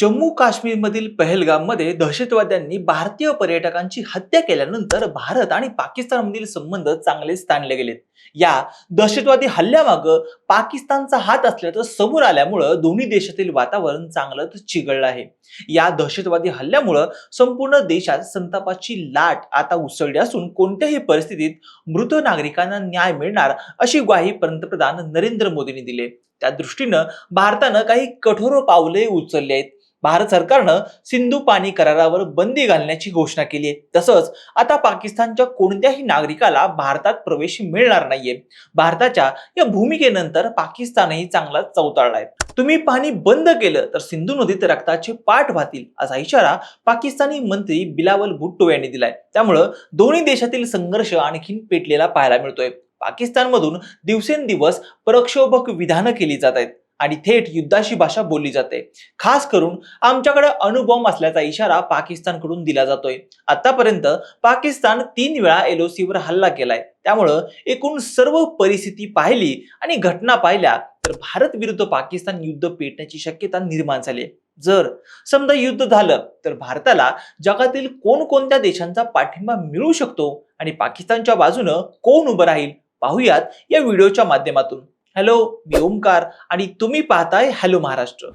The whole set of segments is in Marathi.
जम्मू काश्मीरमधील पहलगाममध्ये दहशतवाद्यांनी भारतीय पर्यटकांची हत्या केल्यानंतर भारत आणि पाकिस्तानमधील संबंध चांगलेच ताणले गेलेत. या दहशतवादी हल्ल्यामागं पाकिस्तानचा हात असल्याचं समोर आल्यामुळं दोन्ही देशातील वातावरण चांगलंच चिघळलं आहे. या दहशतवादी हल्ल्यामुळं संपूर्ण देशात संतापाची लाट आता उसळली असून कोणत्याही परिस्थितीत मृत नागरिकांना न्याय मिळणार अशी ग्वाही पंतप्रधान नरेंद्र मोदींनी दिली त्या दृष्टीनं भारतानं काही कठोर पावले उचलली आहेत. भारत सरकारनं सिंधू पाणी करारावर बंदी घालण्याची घोषणा केली आहे. तसंच आता पाकिस्तानच्या कोणत्याही नागरिकाला भारतात प्रवेश मिळणार नाहीये. भारताच्या या भूमिकेनंतर पाकिस्तानही चांगलाच चौताळलाय तुम्ही पाणी बंद केलं तर सिंधू नदीत रक्ताचे पाठ वाहतील असा इशारा पाकिस्तानी मंत्री बिलावल भुट्टो यांनी दिलाय. त्यामुळं दोन्ही देशातील संघर्ष आणखीन पेटलेला पाहायला मिळतोय. पाकिस्तानमधून दिवसेंदिवस प्रक्षोभक विधानं केली जात आहेत. आणि थेट युद्धाशी भाषा बोलली जाते. खास करून आमच्याकडे अणुबॉम्ब असल्याचा इशारा पाकिस्तानकडून दिला जातोय. आतापर्यंत पाकिस्तान तीन वेळा एलओसीवर वर हल्ला केलाय. त्यामुळं एकूण सर्व परिस्थिती पाहिली आणि घटना पाहिल्या तर भारत विरुद्ध पाकिस्तान युद्ध पेटण्याची शक्यता निर्माण झाली जर समजा युद्ध झालं तर भारताला जगातील कोणकोणत्या देशांचा पाठिंबा मिळू शकतो? आणि पाकिस्तानच्या बाजूनं कोण उभं राहील? पाहूयात या व्हिडिओच्या माध्यमातून. हॅलो मी ओमकार आणि तुम्ही पाहताय हॅलो महाराष्ट्र.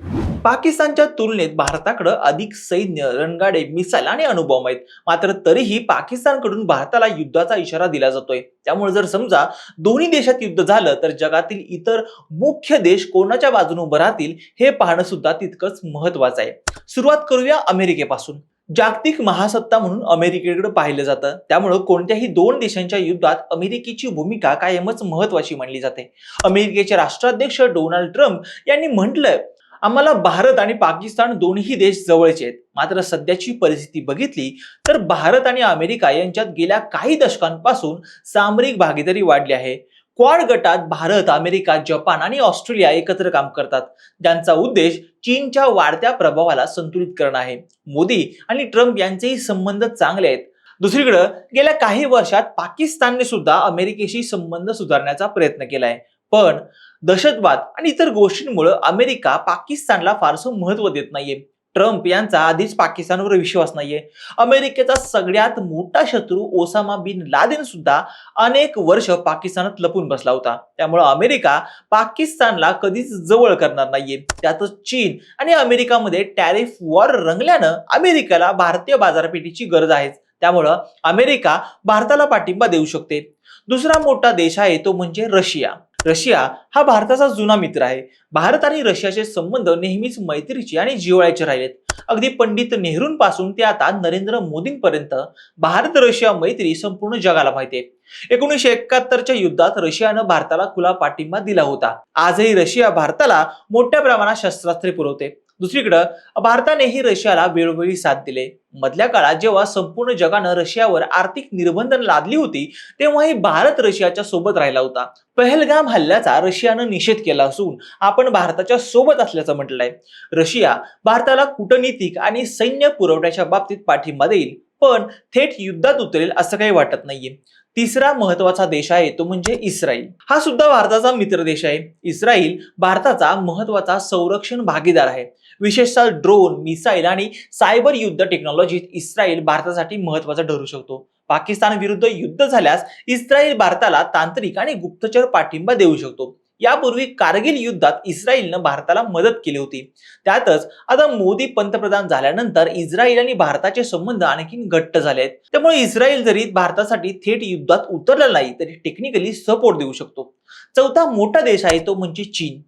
पाकिस्तानच्या तुलनेत भारताकडे अधिक सैन्य रणगाडे मिसाईल आणि अणुबॉम्ब आहेत. मात्र तरीही पाकिस्तानकडून भारताला युद्धाचा इशारा दिला जातोय. त्यामुळे जर समजा दोन्ही देशात युद्ध झालं तर जगातील इतर मुख्य देश कोणाच्या बाजूने उभं राहतील हे पाहणं सुद्धा तितकंच महत्वाचं आहे. सुरुवात करूया अमेरिकेपासून. जागतिक महासत्ता म्हणून अमेरिकेकडे पाहिलं जातं. त्यामुळं कोणत्याही दोन देशांच्या युद्धात अमेरिकेची भूमिका कायमच महत्वाची मानली जाते. अमेरिकेचे राष्ट्राध्यक्ष डोनाल्ड ट्रम्प यांनी म्हटलंय आम्हाला भारत आणि पाकिस्तान दोन्ही देश जवळचे आहेत. मात्र सध्याची परिस्थिती बघितली तर भारत आणि अमेरिका यांच्यात गेल्या काही दशकांपासून सामरिक भागीदारी वाढली आहे. क्वाड गटात भारत अमेरिका जपान आणि ऑस्ट्रेलिया एकत्र काम करतात. ज्यांचा उद्देश चीनच्या वाढत्या प्रभावाला संतुलित करणं आहे. मोदी आणि ट्रम्प यांचेही संबंध चांगले आहेत. दुसरीकडं गेल्या काही वर्षात पाकिस्तानने सुद्धा अमेरिकेशी संबंध सुधारण्याचा प्रयत्न केलाय. पण दहशतवाद आणि इतर गोष्टींमुळे अमेरिका पाकिस्तानला फारसं महत्त्व देत नाहीये. ट्रम्प यांचा आधीच पाकिस्तानवर विश्वास नाहीये. अमेरिकेचा सगळ्यात मोठा शत्रू ओसामा बिन लादेन सुद्धा अनेक वर्ष पाकिस्तानात लपून बसला होता. त्यामुळे अमेरिका पाकिस्तानला कधीच जवळ करणार नाहीये. त्यातच चीन आणि अमेरिकामध्ये टॅरिफ वॉर रंगल्यानं अमेरिकेला भारतीय बाजारपेठेची गरज आहे त्यामुळं अमेरिका भारताला पाठिंबा देऊ शकते. दुसरा मोठा देश आहे तो म्हणजे रशिया. रशिया हा भारताचा जुना मित्र आहे. भारत आणि रशियाचे संबंध नेहमीच मैत्रीचे आणि जिव्हाळ्याचे राहिलेत. अगदी पंडित नेहरूंपासून ते आता नरेंद्र मोदींपर्यंत भारत रशिया मैत्री संपूर्ण जगाला माहिती आहे. एकोणीसशे एकाहत्तरच्या युद्धात रशियानं भारताला खुला पाठिंबा दिला होता. आजही रशिया भारताला मोठ्या प्रमाणात शस्त्रास्त्रे पुरवते. दुसरीकडं भारतानेही रशियाला वेळोवेळी साथ दिले. मधल्या काळात जेव्हा संपूर्ण जगानं रशियावर आर्थिक निर्बंध लादली होती तेव्हाही भारत रशियाच्या सोबत राहिला होता. पहलगाम हल्ल्याचा रशियानं निषेध केला असून आपण भारताच्या सोबत असल्याचं म्हटलंय. रशिया भारताला कूटनीतिक आणि सैन्य पुरवठ्याच्या बाबतीत पाठिंबा देईल पण थेट युद्धात उतरेल असं काही वाटत नाहीये. तिसरा महत्त्वाचा देश आहे तो म्हणजे इस्रायल हा सुद्धा भारताचा मित्र देश आहे. इस्रायल भारताचा महत्त्वाचा संरक्षण भागीदार आहे. विशेषतः ड्रोन मिसाईल आणि सायबर युद्ध टेक्नॉलॉजीत इस्रायल भारतासाठी महत्त्वाचा ठरू शकतो. पाकिस्तान विरुद्ध युद्ध झाल्यास इस्रायल भारताला तांत्रिक आणि गुप्तचर पाठिंबा देऊ शकतो. यापूर्वी कारगिल युद्धात इस्रायलनं भारताला मदत केली होती. त्यातच आता मोदी पंतप्रधान झाल्यानंतर इस्रायल आणि भारताचे संबंध आणखी घट्ट झाले आहेत. त्यामुळे इस्रायल जरी भारतासाठी थेट युद्धात उतरला नाही तरी टेक्निकली सपोर्ट देऊ शकतो. चौथा मोठा देश आहे तो म्हणजे चीन.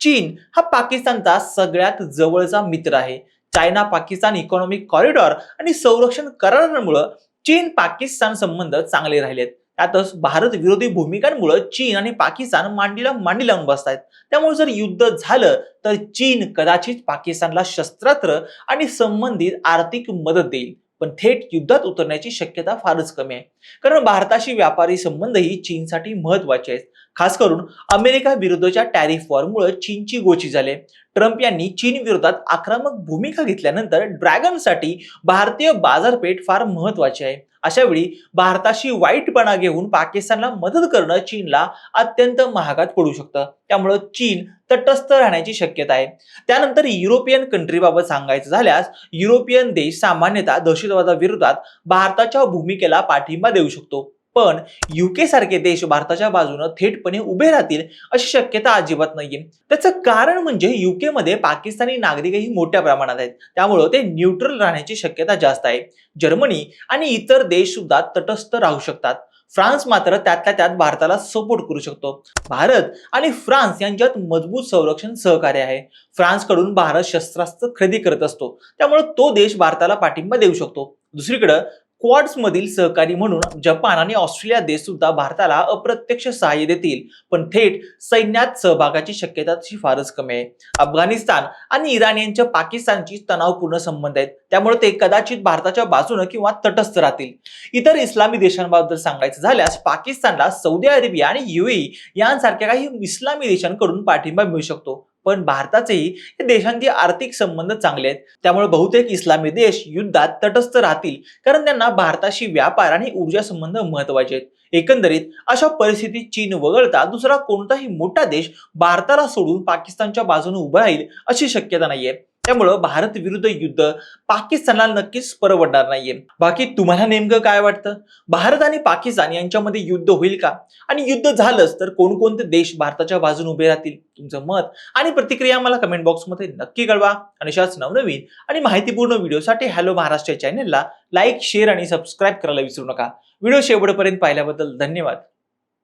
चीन हा पाकिस्तानचा सगळ्यात जवळचा मित्र आहे. चायना पाकिस्तान इकॉनॉमिक कॉरिडॉर आणि संरक्षण करारांमुळे चीन पाकिस्तान संबंध चांगले राहिलेत त्यातच भारत विरोधी भूमिकांमुळे चीन आणि पाकिस्तान मांडीला मांडी लावून बसतायत. त्यामुळे जर युद्ध झालं तर चीन कदाचित पाकिस्तानला शस्त्रास्त्र आणि संबंधित आर्थिक मदत देईल. पण थेट युद्धात उतरण्याची शक्यता फारच कमी आहे. कारण भारताशी व्यापारी संबंधही चीनसाठी महत्त्वाचे आहेत. खास करून अमेरिका विरुद्धच्या टॅरिफ वॉरमुळे चीनची गोची झाले ट्रम्प यांनी चीन विरोधात आक्रमक भूमिका घेतल्यानंतर ड्रॅगनसाठी भारतीय बाजारपेठ फार महत्वाची आहे. अशा वेळी भारताशी वाईटपणा घेऊन पाकिस्तानला मदत करणं चीनला अत्यंत महागात पडू शकतं. त्यामुळं चीन तटस्थ राहण्याची शक्यता आहे. त्यानंतर युरोपियन कंट्रीबाबत सांगायचं झाल्यास युरोपियन देश सामान्यतः दहशतवादाविरोधात भारताच्या भूमिकेला पाठिंबा देऊ शकतो. पण युके सारखे देश भारताच्या बाजूनं थेटपणे उभे राहतील अशी शक्यता अजिबात नाहीये. त्याचं कारण म्हणजे युकेमध्ये पाकिस्तानी नागरिकही मोठ्या प्रमाणात आहेत. त्यामुळं ते न्यूट्रल राहण्याची शक्यता जास्त आहे. जर्मनी आणि इतर देश सुद्धा तटस्थ राहू शकतात. फ्रान्स मात्र त्यातल्या त्यात भारताला सपोर्ट करू शकतो. भारत आणि फ्रान्स यांच्यात मजबूत संरक्षण सहकार्य आहे. फ्रान्सकडून भारत शस्त्रास्त्र खरेदी करत असतो. त्यामुळे तो देश भारताला पाठिंबा देऊ शकतो. दुसरीकडं क्वाड्समधील सहकारी म्हणून जपान आणि ऑस्ट्रेलिया देश सुद्धा भारताला अप्रत्यक्ष सहाय्य देतील. पण थेट सैन्यात सहभागाची शक्यता तशी फारच कमी आहे. अफगाणिस्तान आणि इराण यांच्या पाकिस्तानची तणावपूर्ण संबंध आहेत. त्यामुळे ते कदाचित भारताच्या बाजूनं किंवा तटस्थ राहतील. इतर इस्लामी देशांबद्दल सांगायचं झाल्यास पाकिस्तानला सौदी अरेबिया आणि युएई यांसारख्या काही इस्लामी देशांकडून पाठिंबा मिळू शकतो. पण भारताचेही या देशांचे आर्थिक संबंध चांगले आहेत. त्यामुळे बहुतेक इस्लामी देश युद्धात तटस्थ राहतील कारण त्यांना भारताशी व्यापार आणि ऊर्जा संबंध महत्त्वाचे आहेत. एकंदरीत अशा परिस्थितीत चीन वगळता दुसरा कोणताही मोठा देश भारताला सोडून पाकिस्तानच्या बाजूने उभा राहील अशी शक्यता नाहीये. त्यामुळं भारत विरुद्ध युद्ध पाकिस्तानला नक्कीच परवडणार नाहीये. बाकी तुम्हाला नेमकं काय वाटतं? भारत आणि पाकिस्तान यांच्यामध्ये युद्ध होईल का? आणि युद्ध झालंच तर कोणकोणते देश भारताच्या बाजूने उभे राहतील? तुमचं मत आणि प्रतिक्रिया मला कमेंट बॉक्समध्ये नक्की कळवा. आणि अशाच नवनवीन आणि माहितीपूर्ण व्हिडिओसाठी हॅलो महाराष्ट्र चॅनेलला लाईक शेअर आणि सबस्क्राईब करायला विसरू नका. व्हिडिओ शेवटपर्यंत पाहिल्याबद्दल धन्यवाद.